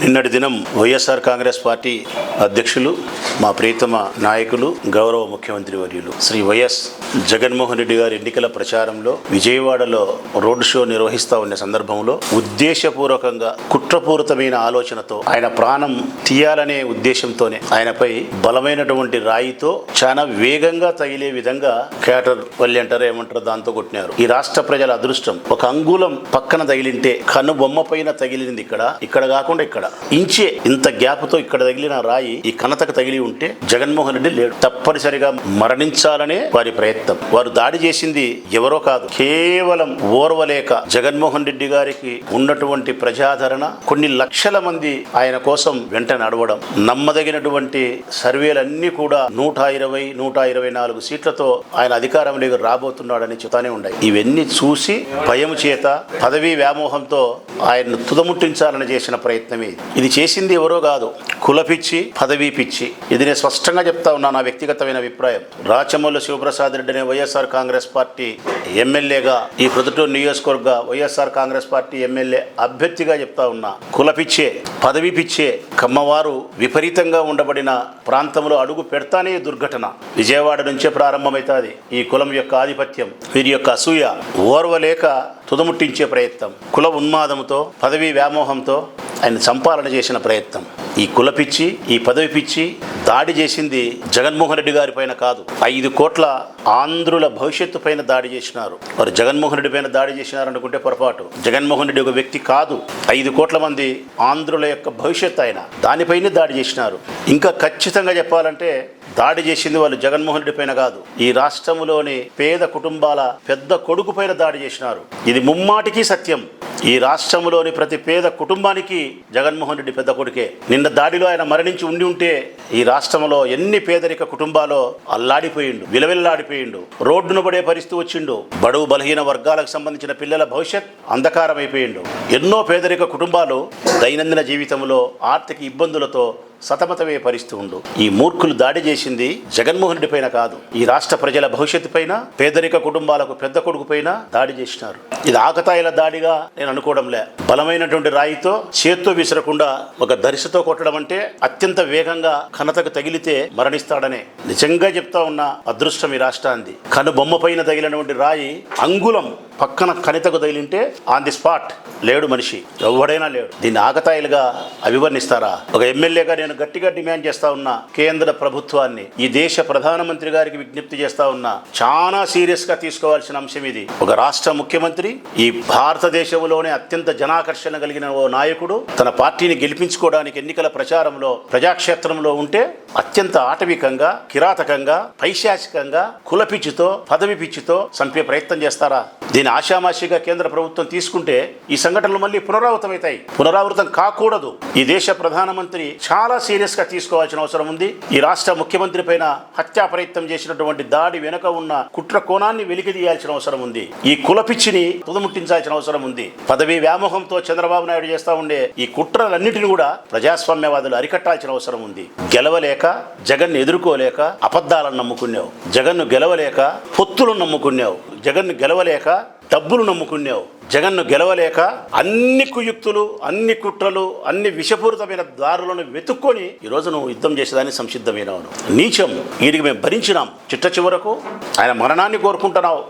నిన్నటి దినం వైఎస్ఆర్ కాంగ్రెస్ పార్టీ అధ్యక్షులు మా ప్రియతమ నాయకులు గౌరవ ముఖ్యమంత్రి వర్యులు. శ్రీ వైఎస్ జగన్మోహన్ రెడ్డి గారి ఎన్నికల ప్రచారంలో విజయవాడలో రోడ్ షో నిర్వహిస్తా ఉన్న సందర్భంలో ఉద్దేశపూర్వకంగా కుట్రపూరితమైన ఆలోచనతో ఆయన ప్రాణం తీయాలనే ఉద్దేశంతోనే ఆయనపై బలమైనటువంటి రాయితో చాలా వేగంగా తగిలే విధంగా క్యాటర్ వల్లి అంటారు ఏమంటారు దాంతో కొట్టినారు. ఈ రాష్ట్ర ప్రజల అదృష్టం ఒక అంగుళం పక్కన తగిలింటే కన్ను బొమ్మ పైన తగిలింది ఇక్కడ ఇక్కడ కాకుండా ఇక్కడ. ఇంచే ఇంత గ్యాప్తో ఇక్కడ తగిలిన రాయి ఈ కనతకు తగిలి ఉంటే జగన్మోహన్ రెడ్డి లేడు. తప్పనిసరిగా మరణించాలనే వారి ప్రయత్నం. వారు దాడి చేసింది ఎవరో కాదు. కేవలం ఓర్వలేక జగన్మోహన్ రెడ్డి గారికి ఉన్నటువంటి ప్రజాదరణ కొన్ని లక్షల మంది ఆయన కోసం వెంట నడవడం నమ్మదగినటువంటి సర్వేలన్నీ కూడా నూట ఇరవై నూట ఇరవై నాలుగు సీట్లతో ఆయన అధికారంలోకి రాబోతున్నాడని చెప్తానే ఉన్నాయి. ఇవన్నీ చూసి భయం చేత పదవీ వ్యామోహంతో ఆయన్ను తుదముట్టించాలని చేసిన ప్రయత్నమే ఇది. చేసింది ఎవరో కాదు. కులపిచ్చి పదవీ పిచ్చి ఇది నేను స్పష్టంగా చెప్తా ఉన్నా నా వ్యక్తిగతమైన అభిప్రాయం. రాచమల్లు శివప్రసాద్ రెడ్డి అనే వైఎస్ఆర్ కాంగ్రెస్ పార్టీ ఎమ్మెల్యేగా ఈ ప్రొద్దుటూరు నియోజకవర్గ వైఎస్ఆర్ కాంగ్రెస్ పార్టీ ఎమ్మెల్యే అభ్యర్థిగా చెప్తా ఉన్నా. కులపిచ్చే పదవి పిచ్చే కమ్మవారు విపరీతంగా ఉండబడిన ప్రాంతంలో అడుగు పెడతానే దుర్ఘటన. విజయవాడ నుంచే ప్రారంభమవుతుంది ఈ కులం యొక్క ఆధిపత్యం వీరి యొక్క అసూయ. ఓర్వలేక తుదముట్టించే ప్రయత్నం. కుల ఉన్మాదంతో పదవీ వ్యామోహంతో ఆయన సంపాలన చేసిన ప్రయత్నం. ఈ కుల పిచ్చి ఈ పదవి పిచ్చి దాడి చేసింది జగన్మోహన్ రెడ్డి గారి పైన కాదు. ఐదు కోట్ల ఆంధ్రుల భవిష్యత్తు పైన దాడి చేసినారు. వారు జగన్మోహన్ రెడ్డి పైన దాడి చేసినారు అనుకుంటే పొరపాటు. జగన్మోహన్ రెడ్డి ఒక వ్యక్తి కాదు. ఐదు కోట్ల మంది ఆంధ్రుల యొక్క భవిష్యత్తు ఆయన. దానిపైనే దాడి చేసినారు. ఇంకా ఖచ్చితంగా చెప్పాలంటే దాడి చేసింది వాళ్ళు జగన్మోహన్ రెడ్డి పైన కాదు. ఈ రాష్ట్రంలోని పేద కుటుంబాల పెద్ద కొడుకు పైన దాడి చేసినారు. ఇది ముమ్మాటికి సత్యం. ఈ రాష్ట్రంలోని ప్రతి పేద కుటుంబానికి జగన్మోహన్ రెడ్డి పెద్ద కొడుకే. నిన్న దాడిలో ఆయన మరణించి ఉండి ఉంటే ఈ రాష్ట్రంలో ఎన్ని పేదరిక కుటుంబాలో అల్లాడిపోయిండు విలవిల్లాడిపోయిండు రోడ్డును పడే పరిస్థితి వచ్చిండు బడుగు బలహీన వర్గాలకు సంబంధించిన పిల్లల భవిష్యత్ అంధకారమైపోయిండు. ఎన్నో పేదరిక కుటుంబాలు దైనందిన జీవితంలో ఆర్థిక ఇబ్బందులతో సతమతమే పరిస్థితి ఉండు. ఈ మూర్ఖులు దాడి చేసింది జగన్మోహన్ రెడ్డి పైన కాదు. ఈ రాష్ట్ర ప్రజల భవిష్యత్తు పైన పేదరిక కుటుంబాలకు పెద్ద కొడుకు పైన దాడి చేసినారు. ఇది ఆకతాయిల దాడిగా నేను అనుకోవడంలే బలమైనటువంటి రాయితో చేత్తో విసరకుండా ఒక దరిశతో కొట్టడం అంటే అత్యంత వేగంగా ఘనతకు తగిలితే మరణిస్తాడనే నిజంగా చెప్తా ఉన్న అదృష్టం ఈ రాష్ట్రాన్ని కనుబొమ్మ పైన తగిలినటువంటి రాయి అంగుళం పక్కన కణితకు తగిలింటే ఆన్ ది స్పాట్ లేడు మనిషి. ఎవడైనా లేడు. దీన్ని ఆకతాయిలుగా అభివర్ణిస్తారా? ఒక ఎమ్మెల్యేగా నేను గట్టిగా డిమాండ్ చేస్తా ఉన్నా కేంద్ర ప్రభుత్వాన్ని ఈ దేశ ప్రధానమంత్రి గారికి విజ్ఞప్తి చేస్తా ఉన్నా చాలా సీరియస్గా తీసుకోవాల్సిన అంశం ఇది. ఒక రాష్ట్ర ముఖ్యమంత్రి ఈ భారతదేశంలోనే అత్యంత జనాకర్షణ కలిగిన ఓ నాయకుడు తన పార్టీని గెలిపించుకోవడానికి ఎన్నికల ప్రచారంలో ప్రజాక్షేత్రంలో ఉంటే అత్యంత ఆటవికంగా కిరాతకంగా పైశాచికంగా కులపిచ్చుతో పదవి పిచ్చితో చంపే ప్రయత్నం చేస్తారా? దీని ఆశామాషిగా కేంద్ర ప్రభుత్వం తీసుకుంటే ఈ సంఘటనలు మళ్ళీ పునరావృతమవుతాయి. పునరావృతం కాకూడదు. ఈ దేశ ప్రధానమంత్రి చాలా సీరియస్గా తీసుకోవాల్సిన అవసరం ఉంది. ఈ రాష్ట్ర ముఖ్యమంత్రి పైన హత్యా ప్రయత్నం చేసినటువంటి దాడి వెనుక ఉన్న కుట్ర కోణాన్ని వెలికి తీయాల్సిన అవసరం ఉంది. ఈ కులపిచ్చిని తుదముట్టించాల్సిన అవసరం ఉంది. పదవి వ్యామోహంతో చంద్రబాబు నాయుడు చేస్తా ఉండే ఈ కుట్రలన్నిటిని కూడా ప్రజాస్వామ్యవాదులు అరికట్టాల్సిన అవసరం ఉంది. గెలవలేక జగన్ ఎదుర్కోలేక అబద్ధాలను నమ్ముకున్నావు. జగన్ను గెలవలేక పొత్తులను నమ్ముకున్నావు. జగన్ను గెలవలేక డబ్బులు నమ్ముకున్నావు. జగన్ను గెలవలేక అన్ని కుయుక్తులు అన్ని కుట్రలు అన్ని విషపూరితమైన దారులను వెతుక్కొని ఈరోజు నువ్వు యుద్ధం చేసేదాన్ని సంసిద్ధమైనవను నీచం. వీరికి మేము భరించినాం. చిట్ట చివరకు ఆయన మరణాన్ని కోరుకుంటున్నావు.